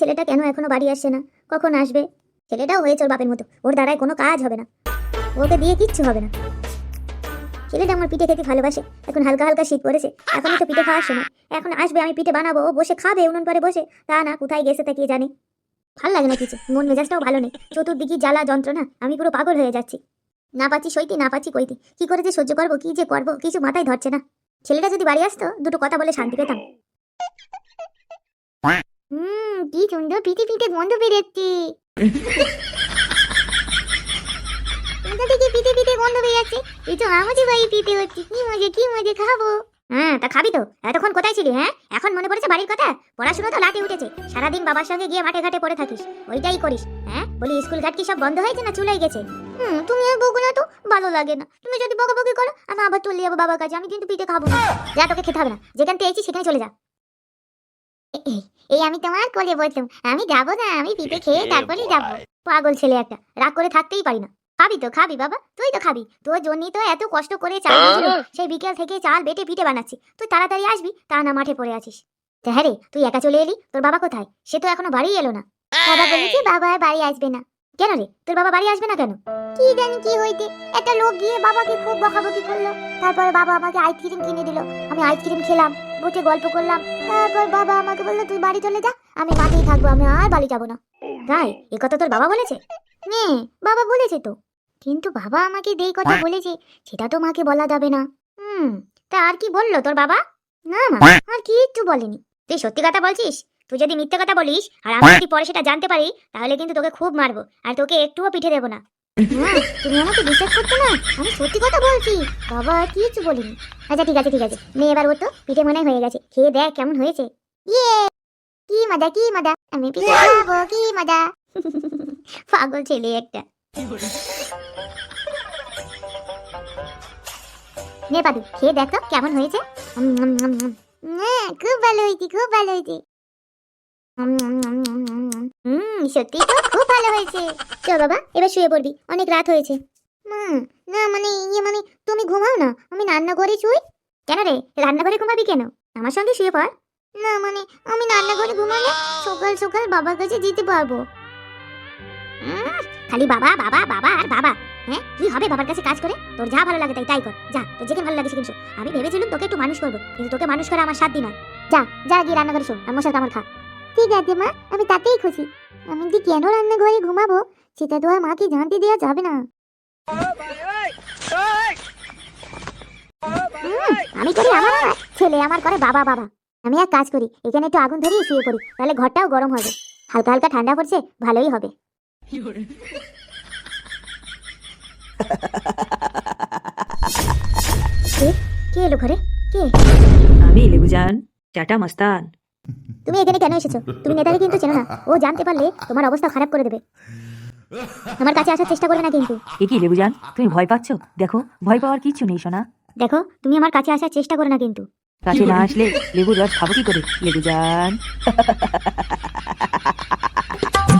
ছেলেটা কেন এখনও বাড়ি আসছে না? কখন আসবে? ছেলেটাও হয়েছে ওর বাপের মতো। ওর দ্বারাই কোনো কাজ হবে না। ওকে দিয়ে কিচ্ছু হবে না। ছেলেটা আমার পিঠে খেতে ভালোবাসে। এখন হালকা হালকা শীত পড়েছে। এখনই তো পিঠে খাওয়ার সময়। এখন আসবে আমি পিঠে বানাবো। ও বসে খাবে উনুন পরে বসে। তা না কোথায় গেছে তা কে জানে? ভালো লাগে না কিছু। মন মেজাজটাও ভালো নেই। চতুর্দিকে জ্বালা যন্ত্রণা। আমি পুরো পাগল হয়ে যাচ্ছি। না পাচ্ছি সইতে না পাচ্ছি কইতে। কি করে যে সহ্য করব কি যে করব কিছু মাথায় ধরছে না। ছেলেটা যদি বাড়ি আসতো দুটো কথা বলে শান্তি পেতাম। হুম সুন্দর পিঠে পিঠে গন্ধ বেরোচ্ছে। কোথা থেকে পিঠে পিঠে গন্ধ বেরোচ্ছে। এই তো আমাদের বাড়ি পিঠে হচ্ছে কি মজা কি মজা খাব? হ্যাঁ তা খাবি তো। এতক্ষণ কোথায় ছিলি হ্যাঁ? এখন মনে পড়েছে বাড়ির কথা? পড়াশোনা তো লাটে উঠেছে। সারাদিন বাবার সঙ্গে গিয়ে মাঠে ঘাটে পড়ে থাকিস। ওইটাই করিস হ্যাঁ? বলি স্কুল ঘাট কি সব বন্ধ হয়েছে না চুলাই গেছে? হুম তুমি আর বকো না তো ভালো লাগে না। তুমি যদি বকাবকি করো আমি আবার চলে যাব বাবার কাছে। আমি কিন্তু পিঠে খাব না। যা তোকে খেতে হবে না। যেখান সেখানে চলে যা। এই- আমি তোমার কোলে বসলাম আমি যাব না আমি পিঠে খেয়ে তারপরেই যাব পাগল ছেলে একটা রাগ করে থাকতেই পারি না খাবি তো খাবি বাবা তুই তো খাবি তোর জন্যই তো এত কষ্ট করে চাল সেই বিকেল থেকে চাল বেটে পিঠে বানাচ্ছি তুই তাড়াতাড়ি আসবি তা না মাঠে পড়ে আছিস হ্যাঁ রে তুই একা চলে এলি তোর বাবা কোথায় সে তো এখনও বাড়ি এলো না বাবা বলেছে বাবা আর বাড়ি আসবে না কেন রে? তোর বাবা বাড়ি আসবে না কেন? কি জানি কি হইতে। একটা লোক গিয়ে বাবাকে খুব বকাবকি করল। তারপরে বাবা আমাকে আইসক্রিম কিনে দিল। আমি আইসক্রিম খেলাম বসে গল্প করলাম। তারপর বাবা আমাকে বলল তুই বাড়ি চলে যা আমি মাঠেই থাকব আমি আর বাড়ি যাব না। তাই এ কথা তোর বাবা বলেছে? নে বাবা বলেছে তো। কিন্তু বাবা আমাকে যেই কথা বলেছে সেটা তো মাকে বলা যাবে না। হুম তা আর কি বলল তোর বাবা? না মা আর কিচ্ছু বলেনি। তুই সত্যি কথা বলছিস? তুই যদি মিথ্যে কথা বলিস আর আমি যদি পরে সেটা জানতে পারি তাহলে কিন্তু তোকে খুব মারবো। আর তোকে একটুও পিঠে দেবো না। তুমি আমাকে বিশ্বাস করছ না? আমি সত্যি কথা বলছি। বাবা কিচ্ছু বলিনি। আচ্ছা ঠিক আছে ঠিক আছে। মেয়ে এবার তো পিঠে মনে হয়ে গেছে। খেয়ে দেখ কেমন হয়েছে। ইয়ে! কি মজা কি মজা। আমি পিঠে খাব কি মজা। পাগল ছেলে একটা। নে পাদু খেয়ে দেখ তো কেমন হয়েছে। হ্যাঁ, খুব ভালো হয়েছে খুব ভালো হয়েছে। হুম, সত্যি? খুব ভালো হয়েছে। চল বাবা, এবার শুয়ে পড়বি। অনেক রাত হয়েছে। হুম না মানে ইয়ে মানে তুমি ঘুমাও না। আমি রান্নাঘরে শুই। কেন রে? রান্নাঘরে ঘুমাবি কেন? আমার সঙ্গে শুয়ে পড়। না মানে আমি রান্নাঘরে ঘুমালে সকাল সকাল বাবার কাছে যেতে পারব। খালি বাবা বাবা বাবা আর বাবা। হ্যাঁ কি হবে বাবার কাছে কাজ করে? তোর যা ভালো লাগে তাই তাই কর। যা, তোর যেখানে ভালো লাগে সেখানে শো। আমি ভেবেছিলাম তোকে একটু মানুষ করব, কিন্তু তোকে মানুষ করা আমার সাত দিন হয় যা যা গিয়ে রান্নাঘরে শো আর মশার কামড় খা। ঠিক আছে, মা। আমি তাতেই খুশি। আমি যে কেন রান্না রান্নাঘরে ঘুমাবো, সেটা তো আর মাকে জানতে দেওয়া যাবে না। আমি করি আমার ছেলে আমার করে বাবা বাবা। আমি এক কাজ করি, এখানে একটু আগুন ধরিয়ে শুয়ে পড়ি, তাহলে ঘরটাও গরম হবে। হালকা হালকা ঠান্ডা পড়ছে, ভালোই হবে। কে কে এলো ঘরে? কে? আমি লেবুজান চাটা মাস্তান। তুমি এখানে কেন এসেছ? তুমি নেতাকে কিন্তু চেনো না। ও জানতে পারলে তোমার অবস্থা খারাপ করে দেবে। আমার কাছে আসার চেষ্টা করবে না কিন্তু। এ কি লেবুজান তুমি ভয় পাচ্ছ? দেখো ভয় পাওয়ার কিছু নেই সোনা। দেখো তুমি আমার কাছে আসার চেষ্টা করো না কিন্তু। কাছে না আসলে লেবুর রস খাব কি করে? লেবুজান।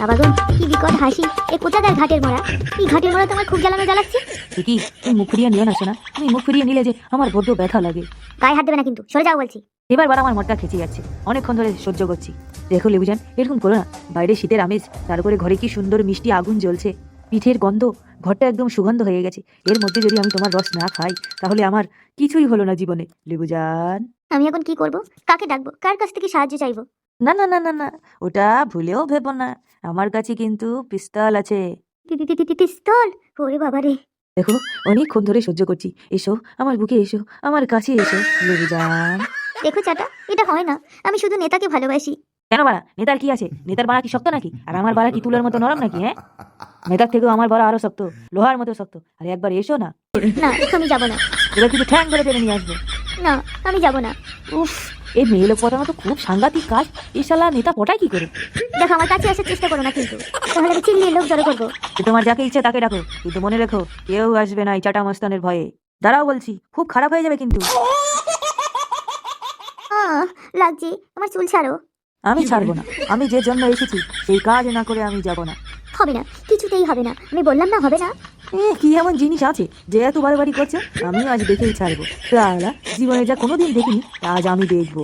বাবা গো কি বিকট হাসি। এ কোথাকার ঘাটের মরা? এই ঘাটের মরা তোমার খুব জ্বালানো জ্বালাচ্ছে? কি তুমি মুখ ফিরিয়ে নিও না সোনা। তুমি মুখ ফিরিয়ে নিলে যে আমার বড্ড ব্যথা লাগে। গায়ে হাত দেবে না কিন্তু। সরে যাও বলছি। এবার বার আমার মনটা খেঁচে যাচ্ছে। অনেকক্ষণ ধরে সহ্য করছি। দেখো লেবুজান এরকম করো না। বাইরে শীতের আমেজ তার উপরে ঘরে কি সুন্দর মিষ্টি আগুন জ্বলছে। পিঠের গন্ধ ঘরটা একদম সুগন্ধ হয়ে গেছে। এর মধ্যে যদি আমি তোমার রস না খাই তাহলে আমার কিছুই হলো না জীবনে। লেবুজান? আমি এখন কি করব? কাকে ডাকবো? কার কাছ থেকে সাহায্য চাইব? না না না না না। ওটা ভুলেও ভেবো না। আমার কাছে কিন্তু পিস্তল আছে। পিস্তল? ওরে বাবা রে। দেখো অনেকক্ষণ ধরে সহ্য করছি। এসো আমার বুকে এসো আমার কাছে এসো লেবুজান। দেখো চাটা এটা হয় না। আমি শুধু নেতাকে ভালোবাসি। কেন বাড়া? নেতার কি আছে? নেতার বাড়া কি শক্ত নাকি? আর আমার বাড়া কি তুলোর মতো নরম নাকি হ্যাঁ? নেতার থেকেও আমার বাড়া আরও শক্ত লোহার মতো শক্ত। আরে একবার এসো না। না আমি যাব না। এবার কিন্তু ঠ্যাং ধরে টেনে নিয়ে আসব। না আমি যাব না। উফ এই মেয়ে লোক পটানো তো খুব সাংঘাতিক কাজ। এই শালা নেতা পটায় কি করে? দেখো আমার কাছে আসার চেষ্টা করো না কিন্তু। তাহলে আমি চিল্লিয়ে লোক জড়ো করব। তোমার যাকে ইচ্ছে তাকে ডাকো। কিন্তু মনে রেখো কেউ আসবে না এই চাটা মস্তানের ভয়ে। দাঁড়াও বলছি খুব খারাপ হয়ে যাবে কিন্তু। লাগছে আমার চুল ছাড়ো। আমি ছাড়বো না। আমি যে জন্য এসেছি সেই কাজ না করে আমি যাব না। হবে না কিছুতেই হবে না। আমি বললাম না হবে না। এ কি এমন জিনিস আছে যে এত বাড়াবাড়ি করছে? আমিও আজ দেখেই ছাড়বো। তাহলে জীবনে যা কোনোদিন দেখিনি তা আজ আমি দেখব।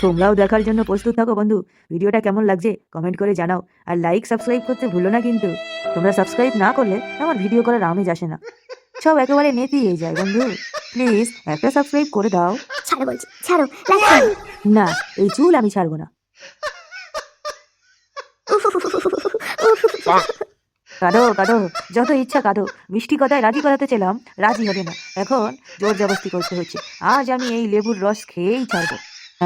তোমরাও দেখার জন্য প্রস্তুত থাকো বন্ধু। ভিডিওটা কেমন লাগছে কমেন্ট করে জানাও। আর লাইক সাবস্ক্রাইব করতে ভুলো না কিন্তু। তোমরা সাবস্ক্রাইব না করলে আমার ভিডিও করার আমেজ আসে না। সব একেবারে নেতিয়ে যায় বন্ধু। প্লিজ একটা সাবস্ক্রাইব করে দাও। ছাড়ো বলছি ছাড়ো লাইক না এই চুল আমি ছাড়বো না। কাঁদো কাঁদো যত ইচ্ছা কাঁদো। মিষ্টি কথায় রাজি করাতে চেলাম রাজি হবে না। এখন জোর জবস্তি করতে হচ্ছে। আজ আমি এই লেবুর রস খেয়েই ছাড়বো।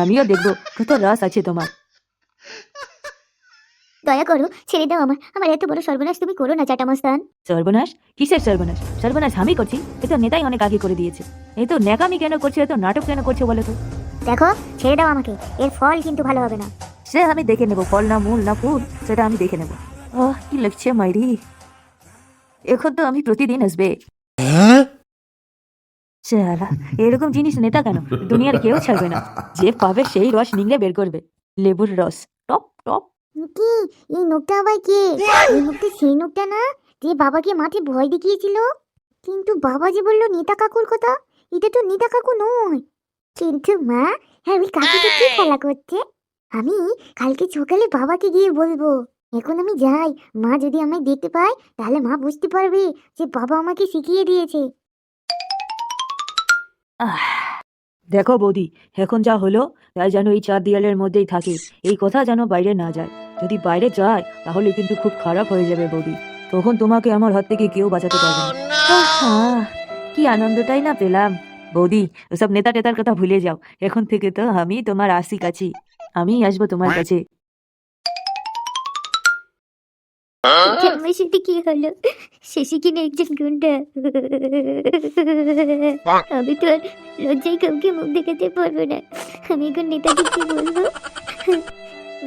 আমিও দেখব কত রস আছে তোমার। দয়া করো ছেড়ে দাও আমার আমার এত বড় সর্বনাশ তুমি করো না চাটা মস্তান সর্বনাশ? কিসের সর্বনাশ? সর্বনাশ আমি করছি? এ তো নেতাই অনেক আগে করে দিয়েছে। এই তো ন্যাকামি কেন করছে এত নাটক কেন করছে বলো তো? দেখো ছেড়ে দাও আমাকে। এর ফল কিন্তু ভালো হবে না। সে আমি দেখে নেব ফল না মূল না ফুল সেটা আমি দেখে নেব। ও কি লাগছে মাইরি? এখন তো আমি প্রতিদিন আসবে। চালা এরকম জিনিস নেতা কেন? দুনিয়ার কেউ ছাড়বে না। যে পাবে সেই রস নিংড়ে বের করবে। লেবুর রস। টপ টপ। কি এই নোকটা আবার কে? এই নোকটা সেই নোকটা না যে বাবাকে মাঠে ভয় দেখিয়েছিল? কিন্তু বাবা যে বলল নিতা কাকুর কথা? এটা তো নিতা কাকু নয়। কিন্তু মা হ্যাঁ ওই কাকুটা কি খেলা করছে? আমি কালকে সকালে বাবাকে গিয়ে বলব। এখন আমি যাই। মা যদি আমায় দেখতে পায় তাহলে মা বুঝতে পারবে যে বাবা আমাকে শিখিয়ে দিয়েছে। আহ, দেখো বৌদি এখন যা হলো তাই যেন এই চার দেয়ালের মধ্যেই থাকে। এই কথা যেন বাইরে না যায়। যদি বাইরে যায় তাহলে কিন্তু খুব খারাপ হয়ে যাবে বৌদি। তখন তোমাকে আমার হাত থেকে কেউ বাঁচাতে পারবে না। কি আনন্দটাই না পেলাম। বৌদি ওসব নেতা টেতার কথা ভুলে যাও। এখন থেকে তো আমি তোমার আসি কাছি আমি আসব তোমার কাছে। আমার কি হলো? শেষে কিনা একজন গুন্ডা। আমি তো আর লজ্জায় কাউকে মুখ দেখাতে পারব না। আমি এখন নেতাকে কি বলব।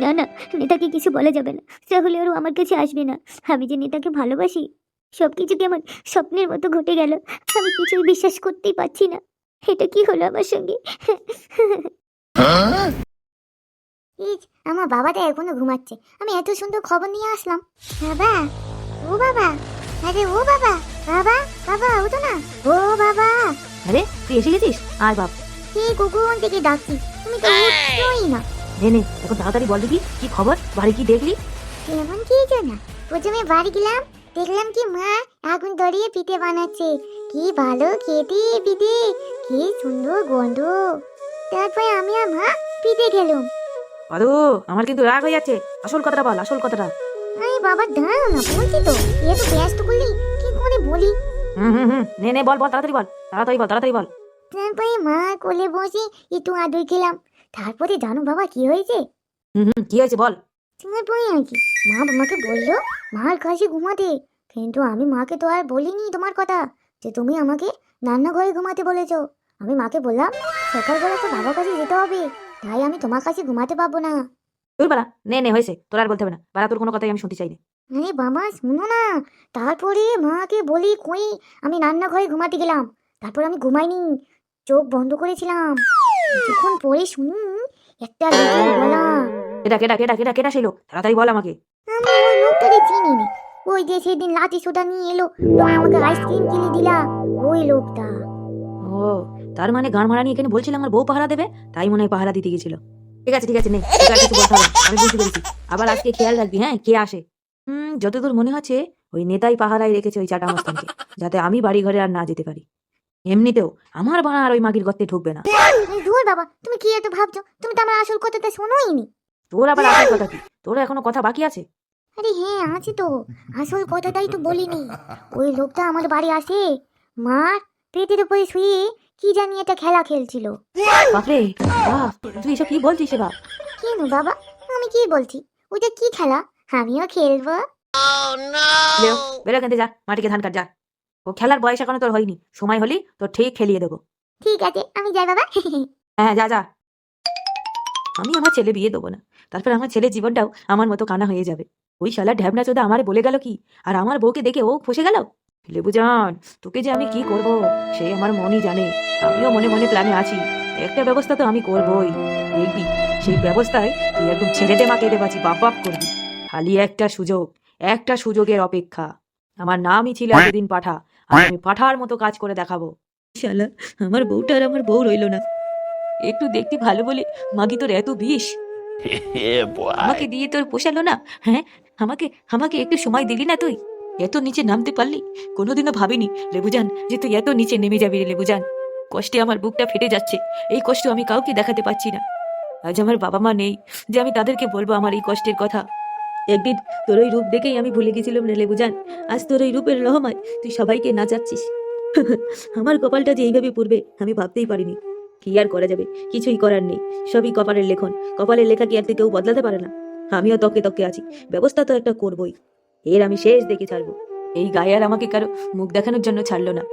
না না, নেতাকে কিছু বলা যাবে না। তাহলে আরও আমার কাছে আসবে না। আমি যে নেতাকে ভালোবাসি সব কিছু কেমন স্বপ্নের মতো ঘটে গেল? আমি কিছুই বিশ্বাস করতেই পারছি না। এটা কি হলো আমার সঙ্গে? ইস, আমার বাবাটা এখনও ঘুমাচ্ছে। আমি এত সুন্দর খবর নিয়ে আসলাম। বাবা ও বাবা আরে ও বাবা বাবা বাবা ওঠো না। ও বাবা। আরে তুই এসে গেছিস? আয় বাপ কি কখন থেকে ডাকছি। তুমি তো উঠছোই না। নে নে এখন তাড়াতাড়ি বল দেখি কি খবর? বাড়ি কি দেখলি? তেমন কি না প্রথমে বাড়ি গেলাম দেখলাম কি মা আগুন ধরিয়ে পিঠে বানাচ্ছে। কি ভালো খেতে পিঠে। কি সুন্দর গন্ধ। তারপরে আমি আর মা পিঠে খেলাম। পাদু আমার কিন্তু রাগ হয়ে যাচ্ছে। আসল কথাটা বল আসল কথাটা। আরে বাবা দাঁড়াও না বলছি তো এ তো ব্যস্ত করলি কি করে বলি? হুম হুম হুম নে নে বল বল তাড়াতাড়ি বল তাড়াতাড়ি বল তাড়াতাড়ি বল। তারপরে মা কোলে বসে একটু আদর খেলাম। তারপরে জানো বাবা কি হয়েছে? হুম হুম কি হয়েছে বল। তারপরে আর কি মা আমাকে বলল মার কাছে ঘুমাতে। কিন্তু আমি মাকে তো আর বলিনি তোমার কথা যে তুমি আমাকে রান্নাঘরে ঘুমাতে বলেছ। আমি মাকে বললাম সকালবেলা তো বাবার কাছে যেতে হবে। তাই আমি তোমার কাছে ঘুমাতে পারব না। তুই বাড়া নে নে হয়েছে। তোর আর বলতে হবে না। বাড়া তোর কোনো কথাই আমি শুনতে চাই না আরে বাবা শুনো না। তারপরে মাকে বলি কই আমি রান্নাঘরে ঘুমাতে গেলাম। তারপর আমি ঘুমাইনি। চোখ বন্ধ করেছিলাম। যখন পরে শুনি একটা লোকের গলা কেটা কেটা কেটা কেটা কেটা ছিল তাড়াতাড়ি বল আমাকে। আমি ওই লোকটাকে চিনি নি। ওই যে সেদিন লাঠি সোটা নিয়ে এলো আমাকে আইসক্রিম কিনে দিলা। ওই লোকটা। ও তার মানে গান মারা নিয়ে এখানে বলছিল আমার বউ পাহারা দেবে? তাই মনে হয় পাহারা দিতে গেছিল। ঠিক আছে ঠিক আছে নে কিছু হবে আমি বুঝতে পেরেছি। আবার আজকে খেয়াল রাখবি হ্যাঁ কে আসে? হুম যতদূর মনে হচ্ছে ওই নেতাই পাহারায় রেখেছে ওই চাটা মস্তানকে যাতে আমি বাড়ি ঘরে আর না যেতে পারি। এমনিতেও আমার বাড়া আর ওই মাগির গর্তে ঢুকবে না। ধুর বাবা তুমি কি এত ভাবছ? তুমি তো আমার আসল কথাটা শোনোই নি তোর আবার আসল কথা কি? তোর এখনও কথা বাকি আছে? আরে হ্যাঁ আছে তো। আসল কথাটাই তো বলিনি। ওই লোকটা আমার বাড়ি আসে মার পেটের উপরে শুয়ে কি জানি একটা খেলা খেলছিল। বাপরে বাপ তুই এসব কি বলছিস এবার? কেন বাবা? আমি কি বলছি? ওটা কি খেলা? আমিও খেলব। বেরো বেরো কেন যা মাটিকে ধান কাট যা। ও খেলার বয়স এখনও তোর হয়নি। সময় হলি তোর ঠিক খেলিয়ে দেবো। ঠিক আছে আমি যাই বাবা। হ্যাঁ যা যা। আমি আমার ছেলে বিয়ে দেবো না। তারপর আমার ছেলের জীবনটাও আমার মতো কানা হয়ে যাবে। ওই শালা ঢ্যাবনা চোদা আমার বলে গেল কি? আর আমার বউকে দেখে ও ফসে গেল? লেবু জান তোকে যে আমি কি করব সে আমার মনই জানে। আমিও মনে মনে প্ল্যানে আছি। একটা ব্যবস্থা তো আমি করবই। দেখবি সেই ব্যবস্থায় তুই একদম ছেড়ে দে মাকে দেবাছি বাপ বাপ করবি। খালি একটা সুযোগ একটা সুযোগের অপেক্ষা। আমার নামই ছিল এতদিন পাঠা। আমি পাঠার মতো কাজ করে দেখাবো। শালা আমার বউটা আর আমার বউ রইল না। একটু দেখতে ভালো বলে মাগি তোর এত বিষ। আমাকে দিয়ে তোর পোষালো না হ্যাঁ? আমাকে আমাকে একটু সময় দিলি না তুই? এত নিচে নামতে পারলি? কোনোদিনও ভাবিনি, লেবুজান, যে তুই এত নিচে নেমে যাবি রে লেবুজান। কষ্টে আমার বুকটা ফেটে যাচ্ছে, এই কষ্ট আমি কাউকে দেখাতে পারছি না। আজ আমার বাবা মা নেই, যে আমি তাদেরকে বলব আমার এই কষ্টের কথা। একদিন তোর ওই রূপ দেখেই আমি ভুলে গেছিলাম রে লেবুজান, আজ তোর ওই রূপের রহমায় তুই সবাইকে নাচাচ্ছিস আমার কপালটা যে এইভাবে পড়বে, আমি ভাবতেই পারিনি। কি আর করা যাবে? কিছুই করার নেই, সবই কপালের লেখন। কপালের লেখা কি একদিন কেউ বদলাতে পারে না? আমিও তকে তকে আছি, ব্যবস্থা তো একটা করবই। এর আমি শেষ দেখে ছাড়বো। এই গায়ে আর আমাকে কারও মুখ দেখানোর জন্য ছাড়লো না।